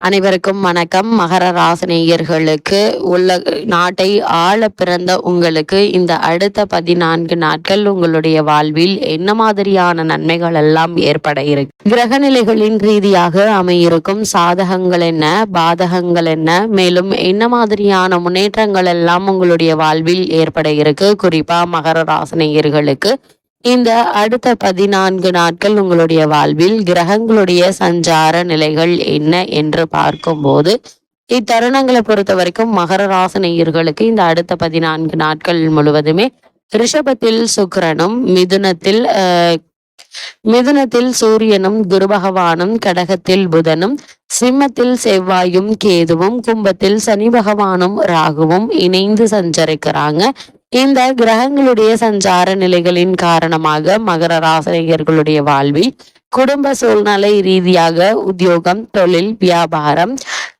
அனைவருக்கும் வணக்கம். மகர ராசினியர்களுக்கு உள்ள நாட்டை ஆள பிறந்த உங்களுக்கு இந்த அடுத்த பதினான்கு நாட்கள் உங்களுடைய வாழ்வில் என்ன மாதிரியான நன்மைகள் எல்லாம் ஏற்பட இருக்கு? கிரகநிலைகளின் ரீதியாக அமையிருக்கும் சாதகங்கள் என்ன? பாதகங்கள் என்ன? மேலும் என்ன மாதிரியான முன்னேற்றங்கள் எல்லாம் உங்களுடைய வாழ்வில் ஏற்பட இருக்கு? குறிப்பா மகர ராசினியர்களுக்கு இந்த அடுத்த பதினான்கு நாட்கள் உங்களுடைய வாழ்வில் கிரகங்களுடைய சஞ்சார நிலைகள் என்ன என்று பார்க்கும்போது இத்தருணங்களை பொறுத்த வரைக்கும் மகர ராசனையர்களுக்கு இந்த அடுத்த பதினான்கு நாட்கள் முழுவதுமே ரிஷபத்தில் சுக்கிரனும் மிதுனத்தில் அஹ், மிதுனத்தில் சூரியனும் குரு பகவானும் கடகத்தில் புதனும் சிம்மத்தில் செவ்வாயும் கேதுவும் கும்பத்தில் சனி பகவானும் ராகுவும் இணைந்து சஞ்சரிக்கிறாங்க. இந்த கிரகங்களுடைய சஞ்சார நிலைகளின் காரணமாக மகர ராசினியர்களுடைய வாழ்வில் குடும்ப சூழ்நிலை ரீதியாக உத்தியோகம் தொழில் வியாபாரம்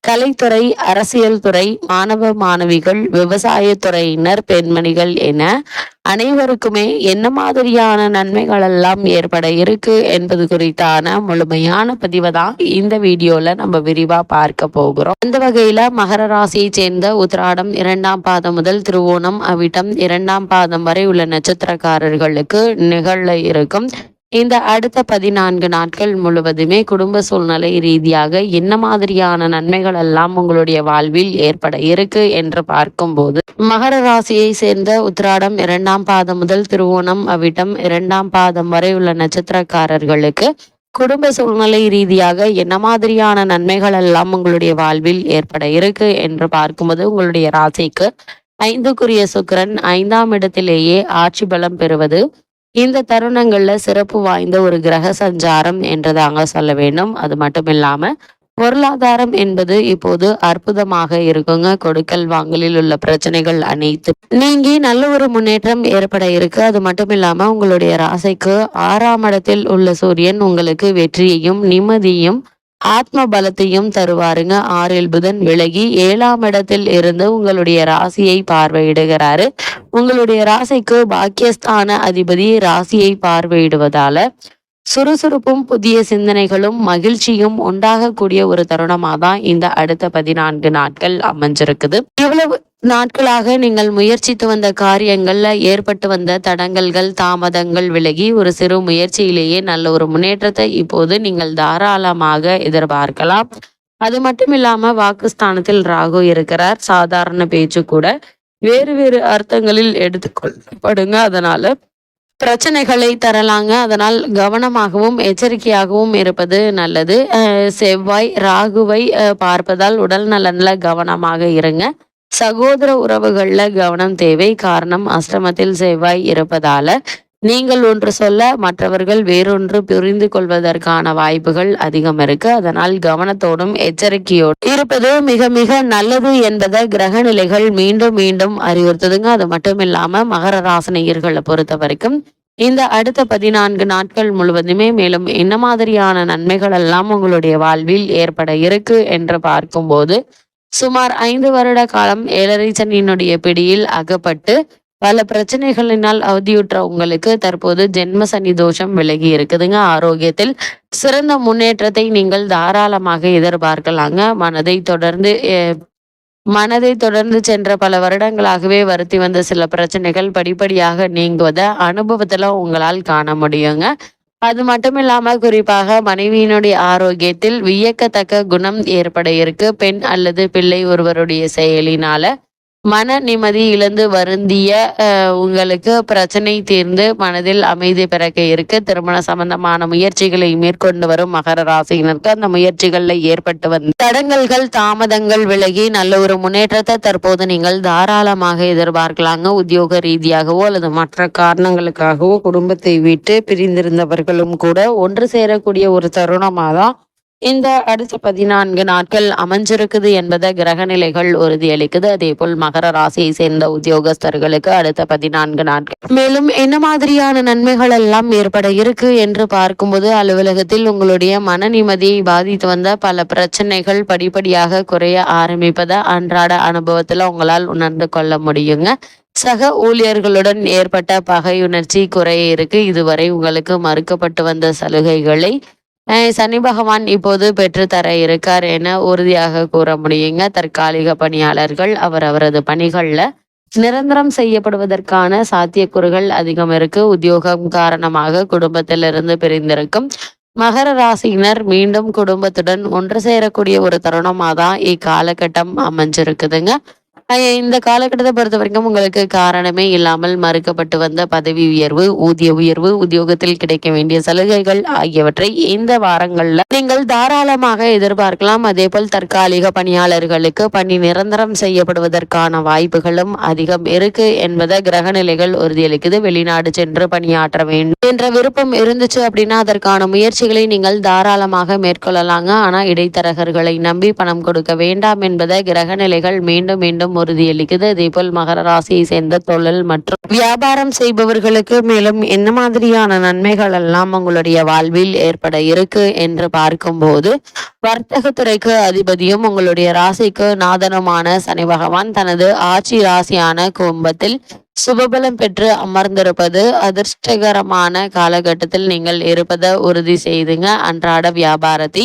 கலைத்துறை அரசியல் துறை மாணவ மாணவிகள் விவசாயத்துறையினர் பெண்மணிகள் என அனைவருக்குமே என்ன மாதிரியான நன்மைகள் எல்லாம் ஏற்பட இருக்கு என்பது குறித்தான முழுமையான பதிவை தான் இந்த வீடியோல நம்ம விரிவா பார்க்க போகிறோம். அந்த வகையில மகர ராசியை சேர்ந்த உத்திராடம் இரண்டாம் பாதம் முதல் திருவோணம் அவிட்டம் இரண்டாம் பாதம் வரை உள்ள நட்சத்திரக்காரர்களுக்கு நிகழ இருக்கும் இந்த அடுத்த பதினான்கு நாட்கள் முழுவதுமே குடும்ப சூழ்நிலை ரீதியாக என்ன மாதிரியான நன்மைகள் எல்லாம் உங்களுடைய வாழ்வில் ஏற்பட இருக்கு என்று பார்க்கும்போது மகர ராசியை சேர்ந்த உத்திராடம் இரண்டாம் பாதம் முதல் திருவோணம் அவிட்டம் இரண்டாம் பாதம் வரை உள்ள நட்சத்திரக்காரர்களுக்கு குடும்ப சூழ்நிலை ரீதியாக என்ன மாதிரியான நன்மைகள் எல்லாம் உங்களுடைய வாழ்வில் ஏற்பட இருக்கு என்று பார்க்கும்போது உங்களுடைய ராசிக்கு ஐந்துக்குரிய சுக்கிரன் ஐந்தாம் இடத்திலேயே ஆட்சி பலம் பெறுவது இந்த தருணங்கள்ல சிறப்பு வாய்ந்த ஒரு கிரக சஞ்சாரம் என்றதாங்க சொல்ல வேண்டும். அது மட்டும் இல்லாம பொருளாதாரம் என்பது இப்போது அற்புதமாக இருக்குங்க. கொடுக்கல் வாங்கலில் உள்ள பிரச்சனைகள் அனைத்து. நீங்கி நல்ல ஒரு முன்னேற்றம் ஏற்பட இருக்கு. அது மட்டும் இல்லாம உங்களுடைய ராசிக்கு ஆறாம் இடத்தில் உள்ள சூரியன் உங்களுக்கு வெற்றியையும் நிம்மதியும் ஆத்ம பலத்தையும் தருவாருங்க. ஆறில் புதன் விலகி ஏழாம் இடத்தில் இருந்து உங்களுடைய ராசியை பார்வையிடுகிறாரு. உங்களுடைய ராசிக்கு பாக்கியஸ்தான அதிபதி ராசியை பார்வையிடுவதால சுறுசுறுப்பும் புதிய சிந்தனைகளும் மகிழ்ச்சியும் உண்டாகக்கூடிய ஒரு தருணமாக தான் இந்த அடுத்த பதினான்கு நாட்கள் அமைஞ்சிருக்குது. இவ்வளவு நாட்களாக நீங்கள் முயற்சித்து வந்த காரியங்கள்ல ஏற்பட்டு வந்த தடங்கல்கள் தாமதங்கள் விலகி ஒரு சிறு முயற்சியிலேயே நல்ல ஒரு முன்னேற்றத்தை இப்போது நீங்கள் தாராளமாக எதிர்பார்க்கலாம். அது மட்டும் இல்லாம வாக்குஸ்தானத்தில் ராகு இருக்கிறார். சாதாரண பேச்சு கூட வேறு வேறு அர்த்தங்களில் எடுத்துக்கொள்ளப்படுங்க. அதனால பிரச்சனைகளை தரலாங்க. அதனால் கவனமாகவும் எச்சரிக்கையாகவும் இருப்பது நல்லது. செவ்வாய் ராகுவை பார்ப்பதால் உடல் நலன்ல கவனமாக இருங்க. சகோதர உறவுகளில் கவனம் தேவை. காரணம் அஷ்டமத்தில் செவ்வாய் இருப்பதால நீங்கள் ஒன்று சொல்ல மற்றவர்கள் வேறொன்று புரிந்து கொள்வதற்கான வாய்ப்புகள் அதிகம் இருக்கு. அதனால் கவனத்தோடும் எச்சரிக்கையோடும் இருப்பது மிக மிக நல்லது என்பதை கிரக நிலைகள் மீண்டும் மீண்டும் அறிவுறுத்துதுங்க. அது மட்டும் இல்லாம மகர ராசனையர்களை பொறுத்த வரைக்கும் இந்த அடுத்த பதினான்கு நாட்கள் முழுவதுமே மேலும் என்ன மாதிரியான நன்மைகள் எல்லாம் உங்களுடைய வாழ்வில் ஏற்பட இருக்கு என்று பார்க்கும்போது சுமார் ஐந்து வருட காலம் ஏழரை சனியினுடைய பிடியில் அகப்பட்டு பல பிரச்சனைகளினால் அவதியுற்ற உங்களுக்கு தற்போது ஜென்ம சனி தோஷம் விலகி இருக்குதுங்க. ஆரோக்கியத்தில் சிறந்த முன்னேற்றத்தை நீங்கள் தாராளமாக எதிர்பார்க்கலாங்க. மனதை தொடர்ந்து மனதை தொடர்ந்து சென்ற பல வருடங்களாகவே வருத்தி வந்த சில பிரச்சனைகள் படிப்படியாக நீங்குவதை அனுபவத்துல உங்களால் காண முடியுங்க. அது மட்டும் இல்லாம குறிப்பாக மனைவியினுடைய ஆரோக்கியத்தில் வியக்கத்தக்க குணம் ஏற்பட இருக்கு. பெண் அல்லது பிள்ளை ஒருவருடைய செயலினால மன நிம்மதி இழந்து வருந்திய உங்களுக்கு பிரச்சனை தீர்ந்து மனதில் அமைதி பிறக்க இருக்கு. திருமண சம்பந்தமான முயற்சிகளை மேற்கொண்டு வரும் மகர ராசியினருக்கு அந்த முயற்சிகள்ல ஏற்பட்டு வந்த தடங்கல்கள் தாமதங்கள் விலகி நல்ல ஒரு முன்னேற்றத்தை தற்போது நீங்கள் தாராளமாக எதிர்பார்க்கலாங்க. உத்தியோக ரீதியாகவோ அல்லது மற்ற காரணங்களுக்காகவோ குடும்பத்தை விட்டு பிரிந்திருந்தவர்களும் கூட ஒன்று சேரக்கூடிய ஒரு தருணமாக தான் இந்த அடுத்த பதினான்கு நாட்கள் அமைஞ்சிருக்குது என்பதை கிரகநிலைகள் உறுதியளிக்குது. அதே போல் மகர ராசியை சேர்ந்த உத்தியோகஸ்தர்களுக்கு அடுத்த பதினான்கு நாட்கள். மேலும் என்ன மாதிரியான நன்மைகள் எல்லாம் ஏற்பட இருக்கு என்று பார்க்கும்போது அலுவலகத்தில் உங்களுடைய மன நிம்மதியை பாதித்து வந்த பல பிரச்சனைகள் படிப்படியாக குறைய ஆரம்பிப்பதை அன்றாட அனுபவத்துல உங்களால் உணர்ந்து கொள்ள முடியுங்க. சக ஊழியர்களுடன் ஏற்பட்ட பகையுணர்ச்சி குறைய இருக்கு. இதுவரை உங்களுக்கு மறுக்கப்பட்டு வந்த சலுகைகளை சனி பகவான் இப்போது பெற்றுத்தர இருக்கார் என உறுதியாக கூற முடியுங்க. தற்காலிக பணியாளர்கள் அவர் அவரது பணிகள்ல நிரந்தரம் செய்யப்படுவதற்கான சாத்தியக்கூறுகள் அதிகம் இருக்கு. உத்தியோகம் காரணமாக குடும்பத்திலிருந்து பிரிந்திருக்கும் மகர ராசியினர் மீண்டும் குடும்பத்துடன் ஒன்று சேரக்கூடிய ஒரு தருணமாக தான் இக்காலகட்டம் அமைஞ்சிருக்குதுங்க. இந்த காலகட்டத்தை பொறுத்த வரைக்கும் உங்களுக்கு காரணமே இல்லாமல் மறுக்கப்பட்டு வந்த பதவி உயர்வு ஊதிய உயர்வு உத்தியோகத்தில் கிடைக்க வேண்டிய சலுகைகள் ஆகியவற்றை இந்த வாரங்கள்ல நீங்கள் தாராளமாக எதிர்பார்க்கலாம். அதே போல் தற்காலிக பணியாளர்களுக்கு பணி நிரந்தரம் செய்யப்படுவதற்கான வாய்ப்புகளும் அதிகம் இருக்கு என்பதை கிரகநிலைகள் உறுதியளிக்குது. வெளிநாடு சென்று பணியாற்ற வேண்டும் என்ற விருப்பம் இருந்துச்சு அப்படின்னா அதற்கான முயற்சிகளை நீங்கள் தாராளமாக மேற்கொள்ளலாங்க. ஆனா இடைத்தரகர்களை நம்பி பணம் கொடுக்க வேண்டாம் என்பதை கிரகநிலைகள் மீண்டும் மீண்டும் உறுதியளிக்குது அதேபோல் மகர ராசியை சேர்ந்த தொழில் மற்றும் வியாபாரம் செய்பவர்களுக்கு மேலும் என்ன மாதிரியான நன்மைகள் எல்லாம் உங்களுடைய வாழ்வில் ஏற்பட இருக்கு என்று பார்க்கும்போது வர்த்தகத்துறைக்கு அதிபதியும் உங்களுடைய ராசிக்கு நாதனமான சனி பகவான் தனது ஆட்சி ராசியான கும்பத்தில் சுபபலம் பெற்று அமர்ந்திருப்பது அதிர்ஷ்டகரமான காலகட்டத்தில் நீங்கள் இருப்பதை உறுதி செய்துங்க. அன்றாட வியாபாரத்தை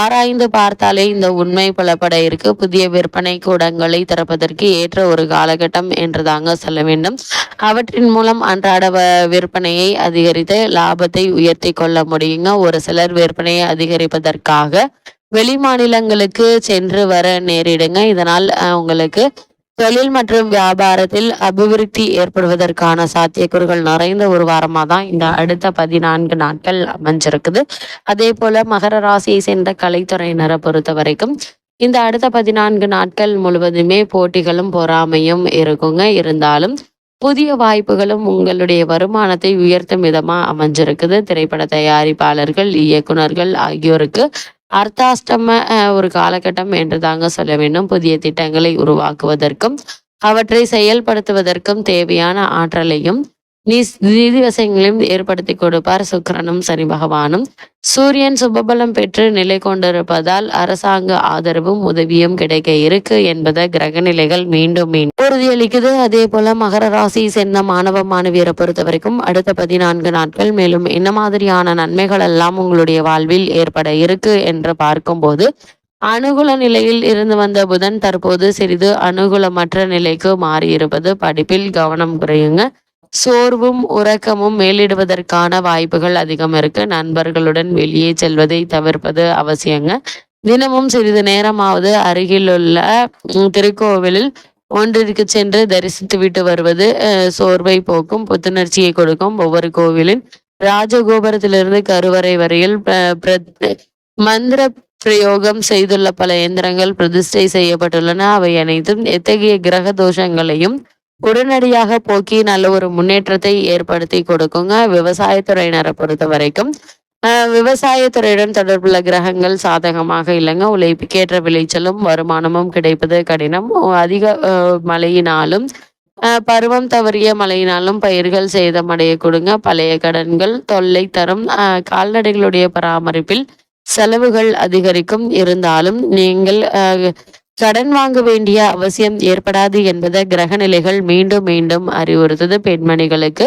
ஆராய்ந்து பார்த்தாலே இந்த உண்மை புலப்பட இருக்கு. புதிய விற்பனை கூடங்களை திறப்பதற்கு ஏற்ற ஒரு காலகட்டம் என்று தாங்க சொல்ல வேண்டும். அவற்றின் மூலம் அன்றாட விற்பனையை அதிகரித்து லாபத்தை உயர்த்தி கொள்ள முடியுங்க. ஒரு சிலர் விற்பனையை அதிகரிப்பதற்காக வெளி மாநிலங்களுக்கு சென்று வர நேரிடுங்க. இதனால் உங்களுக்கு தொழில் மற்றும் வியாபாரத்தில் அபிவிருத்தி ஏற்படுவதற்கான சாத்தியக்கூறுகள் நிறைந்த ஒரு வாரமாக தான் இந்த அடுத்த பதினான்கு நாட்கள் அமைஞ்சிருக்குது. அதே போல மகர ராசியை சேர்ந்த கலைத்துறையினரை பொறுத்த வரைக்கும் இந்த அடுத்த பதினான்கு நாட்கள் முழுவதுமே போட்டிகளும் பொறாமையும் இருக்குங்க. இருந்தாலும் புதிய வாய்ப்புகளும் உங்களுடைய வருமானத்தை உயர்த்தும் விதமா அமைஞ்சிருக்குது. திரைப்பட தயாரிப்பாளர்கள் இயக்குனர்கள் ஆகியோருக்கு அர்த்தாஷ்டம ஒரு காலகட்டம் என்று தாங்க சொல்ல வேண்டும். புதிய திட்டங்களை உருவாக்குவதற்கும் அவற்றை செயல்படுத்துவதற்கும் தேவையான ஆற்றலையும் நிதி வசங்களையும் ஏற்படுத்தி கொடுப்பார். சுக்கரனும் சனி பகவானும். சூரியன் சுபபலம் பெற்று நிலை கொண்டிருப்பதால் அரசாங்க ஆதரவும் உதவியும் கிடைக்க இருக்கு என்பதை கிரகநிலைகள் மீண்டும் மீண்டும் உறுதியளிக்குது. அதே போல மகர ராசி சேர்ந்த மாணவ மாணவியரை பொறுத்த வரைக்கும் அடுத்த பதினான்கு நாட்கள் மேலும் என்ன மாதிரியான நன்மைகள் எல்லாம் உங்களுடைய வாழ்வில் ஏற்பட இருக்கு என்று பார்க்கும்போது அனுகூல நிலையில் இருந்து வந்த புதன் தற்போது சிறிது அனுகூலமற்ற நிலைக்கு மாறியிருப்பது படிப்பில் கவனம் குறையுங்க. சோர்வும் உறக்கமும் மேலிடுவதற்கான வாய்ப்புகள் அதிகம் இருக்கு. நண்பர்களுடன் வெளியே செல்வதை தவிர்ப்பது அவசியங்க. தினமும் சிறிது நேரமாவது அருகிலுள்ள திருக்கோவிலில் ஒன்றிற்கு சென்று தரிசித்து விட்டு வருவது சோர்வை போக்கும் புத்துணர்ச்சியை கொடுக்கும் ஒவ்வொரு கோவிலின் ராஜகோபுரத்திலிருந்து கருவறை வரையில் மந்திர பிரயோகம் செய்துள்ள பல இயந்திரங்கள் பிரதிஷ்டை செய்யப்பட்டுள்ளன. அவை அனைத்தும் எத்தகைய கிரக தோஷங்களையும் உடனடியாக போக்கி நல்ல ஒரு முன்னேற்றத்தை ஏற்படுத்தி கொடுக்குங்க. விவசாயத்துறையினரை பொறுத்த வரைக்கும். விவசாயத்துறையுடன் தொடர்புள்ள கிரகங்கள் சாதகமாக இல்லைங்க. உழைப்புக்கேற்ற விளைச்சலும் வருமானமும் கிடைப்பது கடினம். அதிக மழையினாலும் பருவம் தவறிய மழையினாலும் பயிர்கள் சேதமடைய கொடுங்க. பழைய கடன்கள் தொல்லை தரும். கால்நடைகளுடைய பராமரிப்பில் செலவுகள் அதிகரிக்கும். இருந்தாலும் நீங்கள் கடன் வாங்க வேண்டிய அவசியம் ஏற்படாது என்பதை கிரகநிலைகள் மீண்டும் மீண்டும் அறிவுறுத்தது பெண்மணிகளுக்கு.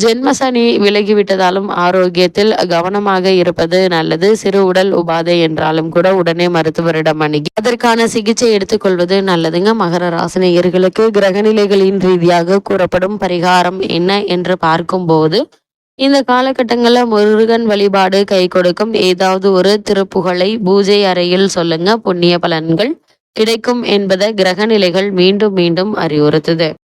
ஜென்மசனி விலகிவிட்டதாலும் ஆரோக்கியத்தில் கவனமாக இருப்பது நல்லது. சிறு உடல் உபாதை என்றாலும் கூட உடனே மருத்துவரிடம் அணுகி அதற்கான சிகிச்சை எடுத்துக்கொள்வது நல்லதுங்க. மகர ராசினியர்களுக்கு கிரகநிலைகளின் ரீதியாக கூறப்படும் பரிகாரம் என்ன என்று பார்க்கும்போது இந்த காலகட்டங்களில் முருகன் வழிபாடு கை கொடுக்கும் ஏதாவது ஒரு திருப்புகளை பூஜை அறையில் சொல்லுங்க. புண்ணிய பலன்கள் கிடைக்கும் என்பதை கிரகநிலைகள் மீண்டும் மீண்டும் அறிவுறுத்துது.